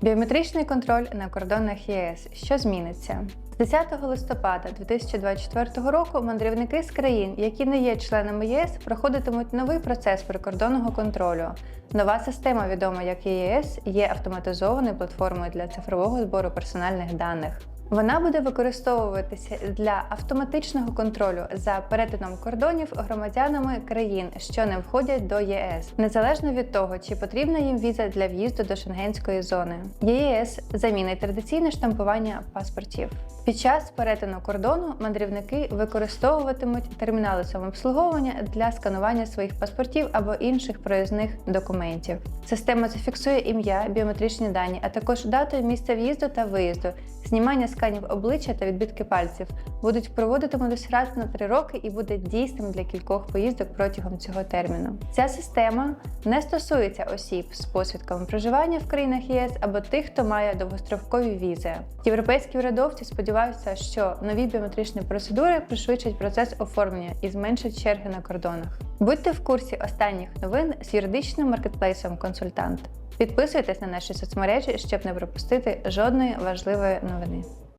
Біометричний контроль на кордонах ЄС. Що зміниться? З 10 листопада 2024 року мандрівники з країн, які не є членами ЄС, проходитимуть новий процес прикордонного контролю. Нова система, відома як ЄС, є автоматизованою платформою для цифрового збору персональних даних. Вона буде використовуватися для автоматичного контролю за перетином кордонів громадянами країн, що не входять до ЄС, незалежно від того, чи потрібна їм віза для в'їзду до шенгенської зони. ЄС замінить традиційне штампування паспортів. Під час перетину кордону мандрівники використовуватимуть термінали самообслуговування для сканування своїх паспортів або інших проїзних документів. Система зафіксує ім'я, біометричні дані, а також дату і місце в'їзду та виїзду. Знімання сканів обличчя та відбитки пальців будуть проводитимутись раз на три роки і буде дійсним для кількох поїздок протягом цього терміну. Ця система не стосується осіб з посвідками проживання в країнах ЄС або тих, хто має довгострокові візи. Європейські урядовці сподіваються, що нові біометричні процедури пришвидшать процес оформлення і зменшать черги на кордонах. Будьте в курсі останніх новин з юридичним маркетплейсом Консультант. Підписуйтесь на наші соцмережі, щоб не пропустити жодної важливої новини.